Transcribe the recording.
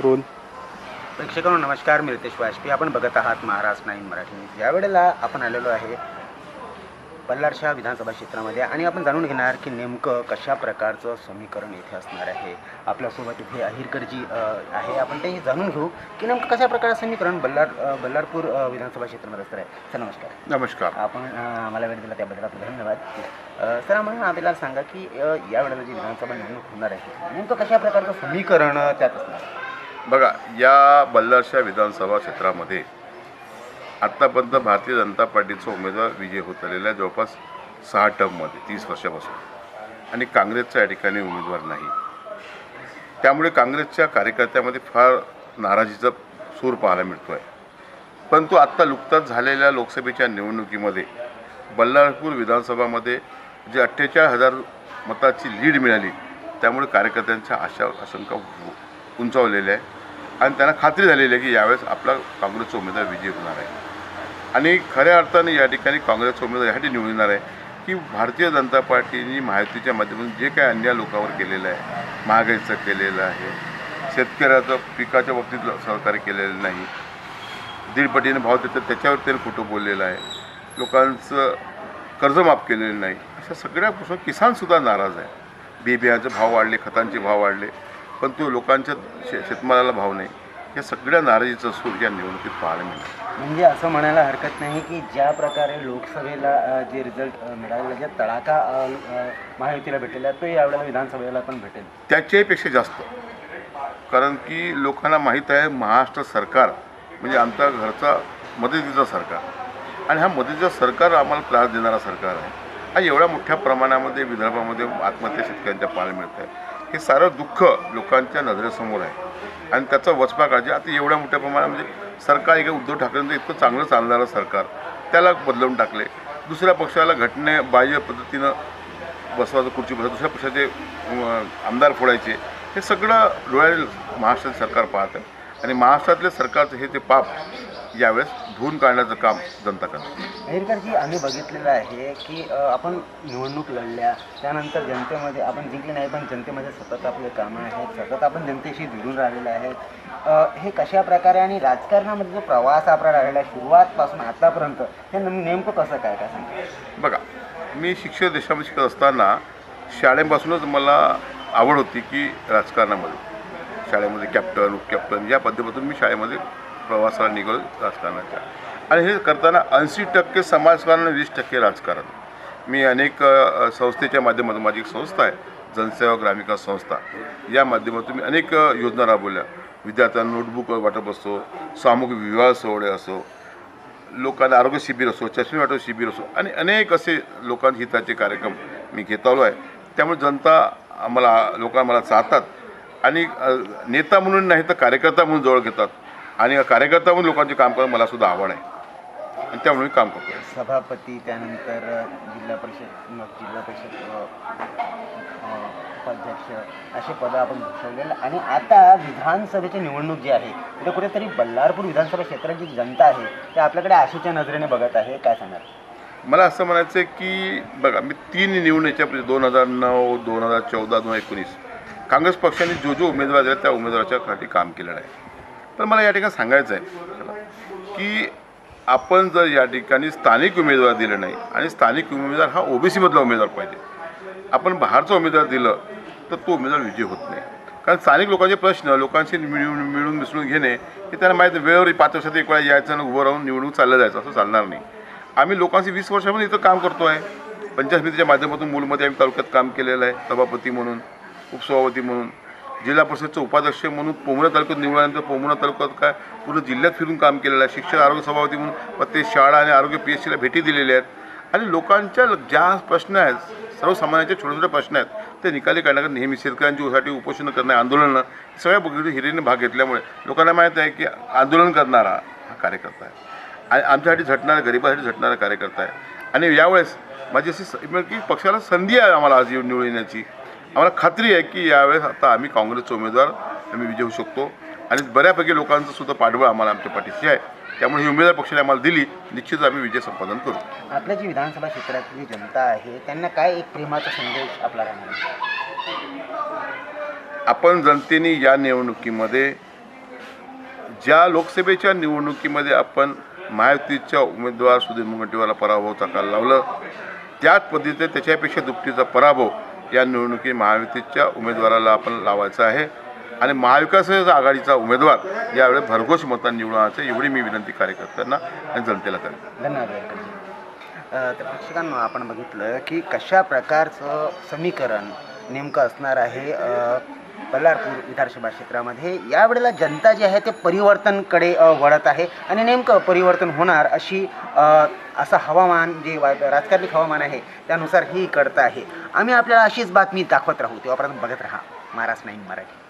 Role. प्रेक्षकांनो नमस्कार. मी रितेश वाजपेयी. आपण बघत आहात महाराष्ट्र नाईन मराठी न्यूज. यावेळेला आपण आलेलो आहे बल्लारशा विधानसभा क्षेत्रामध्ये आणि आपण जाणून घेणार की नेमकं कशा प्रकारचं समीकरण इथे असणार आहे. आपल्यासोबत इथे अहिरकरजी आहे. आपण ते जाणून घेऊ की नेमकं कशा प्रकारचं समीकरण बल्लार बल्लारपूर विधानसभा क्षेत्रामध्ये असणार आहे. सर नमस्कार. नमस्कार. आपण आम्हाला वेळ दिला त्याबद्दल आपले धन्यवाद. सर आम्हाला आपल्याला सांगा की यावेळेला जी विधानसभा निवडणूक होणार आहे नेमकं कशा प्रकारचं समीकरण त्यात असणार आहे? बघा या बल्लारशा विधानसभा क्षेत्रामध्ये आत्तापर्यंत भारतीय जनता पार्टीचा उमेदवार विजय होत आलेला आहे जवळपास सहा टर्ममध्ये तीस वर्षापासून. आणि काँग्रेसचा या ठिकाणी उमेदवार नाही. त्यामुळे काँग्रेसच्या कार्यकर्त्यामध्ये फार नाराजीचा सूर पाहायला मिळतो आहे परंतु आत्ता नुकताच झालेल्या लोकसभेच्या निवडणुकीमध्ये बल्लारपूर विधानसभामध्ये जे अठ्ठेचाळीस हजार मताची लीड मिळाली त्यामुळे कार्यकर्त्यांच्या आशा आशंका उंचावलेले आहे. आणि त्यांना खात्री झालेली आहे की यावेळेस आपला काँग्रेसचा उमेदवार विजयी होणार आहे. आणि खऱ्या अर्थाने या ठिकाणी काँग्रेसचा उमेदवार यासाठी निवडणार येणार आहे की भारतीय जनता पार्टीने माहितीच्या माध्यमातून जे काय अन्याय लोकांवर केलेलं आहे महागाईचं केलेलं आहे शेतकऱ्याचं पिकाच्या बाबतीत सहकार्य केलेलं नाही दीडपटीने भाव देतात त्याच्यावर त्यांनी खोटं बोललेलं आहे लोकांचं कर्ज माफ केलेलं नाही अशा सगळ्यापासून किसानसुद्धा नाराज आहे. बी बियाचे भाव वाढले खतांचे भाव वाढले पण तो लोकांच्या शे शेतमालाला भाव नाही. या सगळ्या नाराजीचं सूर या निवडणुकीत पाहायला मिळालं. म्हणजे असं म्हणायला हरकत नाही की ज्या प्रकारे लोकसभेला अ, जे रिझल्ट मिळालेला जे तडाखा अ, अ, महायुतीला भेटलेला तो यावेळेला विधानसभेला पण भेटेल. त्याच्याहीपेक्षा जास्त. कारण की लोकांना माहीत आहे महाराष्ट्र सरकार म्हणजे आमच्या घरचा मदतीचं सरकार. आणि हा मदतीचं सरकार आम्हाला त्रास देणारा सरकार आहे. आणि एवढ्या मोठ्या प्रमाणामध्ये विदर्भामध्ये आत्महत्या शेतकऱ्यांच्या पाहायला मिळत आहे. हे सारं दुःख लोकांच्या नजरेसमोर आहे. आणि त्याचा वचपा काळजी आता एवढ्या मोठ्या प्रमाणात म्हणजे सरकार एक उद्धव ठाकरेंचं इतकं चांगलं चालणारं सरकार त्याला बदलवून टाकले. दुसऱ्या पक्षाला घटने बाह्य पद्धतीनं बसवायचं खुर्ची बसवा दुसऱ्या पक्षाचे आमदार फोडायचे हे सगळं डोळ्याने महाराष्ट्राचं सरकार पाहतं. आणि महाराष्ट्रातल्या सरकारचं हे ते पाप यावेळेस धुवून काढण्याचं काम जनता करते. अहिरकरजी आम्ही बघितलेलं आहे की अ, आपण निवडणूक लढल्या त्यानंतर जनतेमध्ये आपण जिंकले नाही पण जनतेमध्ये सतत आपले कामं आहेत सतत आपण जनतेशी भिडून राहिलेले आहेत. अ, हे कशा प्रकारे आणि राजकारणामध्ये जो प्रवास आपला राहिलेला आहे सुरुवातपासून आतापर्यंत हे नेम- नेमकं कसं काय काय सांगा बघा मी शिक्षण देशामध्ये शिकत असताना शाळेपासूनच मला आवड होती की राजकारणामध्ये. शाळेमध्ये कॅप्टन उपकॅप्टन या पद्धतीपासून मी शाळेमध्ये प्रवासाला निघालो राजकारणाच्या. आणि हे करताना ऐंशी टक्के समाजकारण आणि वीस टक्के राजकारण. मी अनेक संस्थेच्या माध्यमातून माझी एक संस्था आहे जनसेवा ग्रामविकास संस्था. या माध्यमातून मी अनेक योजना राबवल्या. विद्यार्थ्यांना नोटबुक वाटप असो सामूहिक विवाह सोहळे असो लोकांना आरोग्य शिबिर असो चष्मे वाटप शिबिर असो आणि अनेक असे लोकांच्या हिताचे कार्यक्रम मी घेत आलो आहे. त्यामुळे जनता आम्हाला लोकांना मला चाहतात आणि नेता म्हणून नाही तर कार्यकर्ता म्हणून जवळ घेतात. आणि कार्यकर्ता म्हणून लोकांचे काम करणं मला सुद्धा आवड आहे. आणि त्यामुळे मी काम करतो सभापती त्यानंतर जिल्हा परिषद मग जिल्हा परिषद उपाध्यक्ष असे पदं आपण भूषवलेलं आणि आता विधानसभेची निवडणूक जी आहे तिथे कुठेतरी बल्लारपूर विधानसभा क्षेत्राची जी जनता आहे ते आपल्याकडे आशेच्या नजरेने बघत आहे. काय सांगाल? मला असं म्हणायचं आहे की बघा मी तीन निवडणुकीच्या दोन हजार नऊ दोन हजार चौदा दोन हजार एकोणीस काँग्रेस पक्षाने जो जो उमेदवार दिला त्या उमेदवाराच्या खाली काम केलेलं आहे. तर मला या ठिकाणी सांगायचं आहे की आपण जर या ठिकाणी स्थानिक उमेदवार दिले नाही आणि स्थानिक उमेदवार हा ओबीसीमधला उमेदवार पाहिजे आपण बाहेरचा उमेदवार दिलं तर तो उमेदवार विजय होत नाही. कारण स्थानिक लोकांचे प्रश्न लोकांशी मिळून मिळून मिसळून घेणे हे त्यांना माहीत वेळेवर पाच वर्षात एक वेळा यायचं आणि उभं राहून निवडणूक चाललं जायचं असं चालणार नाही. आम्ही लोकांशी वीस वर्षापासून इथं काम करतो आहे पंचायत समितीच्या माध्यमातून मूलमध्ये आम्ही तालुक्यात काम केलेलं आहे. सभापती म्हणून उपसभापती म्हणून. जिल्हा परिषदचं उपाध्यक्ष म्हणून पोमरा तालुक्यात निवडल्यानंतर पोमरा तालुक्यात काय पूर्ण जिल्ह्यात फिरून काम केलेलं आहे. शिक्षण आरोग्य सभापती म्हणून प्रत्येक शाळा आणि आरोग्य पी एच सीला भेटी दिलेल्या आहेत. आणि लोकांच्या ज्या प्रश्न आहेत सर्वसामान्यांचे छोटे छोटे प्रश्न आहेत ते निकाली काढण्याकरता नेहमी शेतकऱ्यांच्यासाठी उपोषण करणं आंदोलनं सगळ्या गोष्टी हिरीने भाग घेतल्यामुळे लोकांना माहीत आहे की आंदोलन करणारा हा कार्यकर्ता आहे. आणि आमच्यासाठी झटणारा गरिबासाठी झटणारा कार्यकर्ता आहे. आणि यावेळेस माझी अशी की पक्षाला संधी आहे आम्हाला आज येऊन निवडून येण्याची. आम्हाला खात्री आहे की यावेळेस आता आम्ही काँग्रेसचा उमेदवार आम्ही विजय होऊ शकतो. आणि बऱ्यापैकी लोकांचं सुद्धा पाठबळ आम्हाला आमच्या पाठीशी आहे. त्यामुळे ही उमेदवार पक्षाने आम्हाला दिली. निश्चित आम्ही विजय संपादन करू. आपल्या जी विधानसभा क्षेत्रातली जनता आहे त्यांना काय एक प्रेमाचा संदेश आपला राहणार आहे? आपण जनतेने या निवडणुकीमध्ये ज्या लोकसभेच्या निवडणुकीमध्ये आपण महायुतीच्या उमेदवार सुधीर मुनगंटीवारला पराभव चाकायला लावलं त्याच पद्धतीने त्याच्यापेक्षा दुपटीचा पराभव या निवडणुकीत महायुतीच्या उमेदवाराला आपण लावायचं आहे. आणि महाविकास आघाडीचा उमेदवार यावेळी भरघोस मतांनी निवडण्याचे एवढी मी विनंती कार्यकर्त्यांना आणि जनतेला करेन. धन्यवाद. तर प्रेक्षकांना आपण बघितलं की कशा प्रकारचं समीकरण नेमकं असणार आहे? बल्लारपूर विधानसभा क्षेत्रामध्ये. यावेळेला जनता जी आहे ते परिवर्तनकडे वळत आहे. आणि नेमकं परिवर्तन होणार अशी असं हवामान जे राजकारणिक हवामान आहे त्यानुसार ही कळतं आहे. आम्ही आपल्याला अशीच बातमी दाखवत राहू. तेव्हापर्यंत बघत राहा. महाराष्ट्र नाईन मराठी.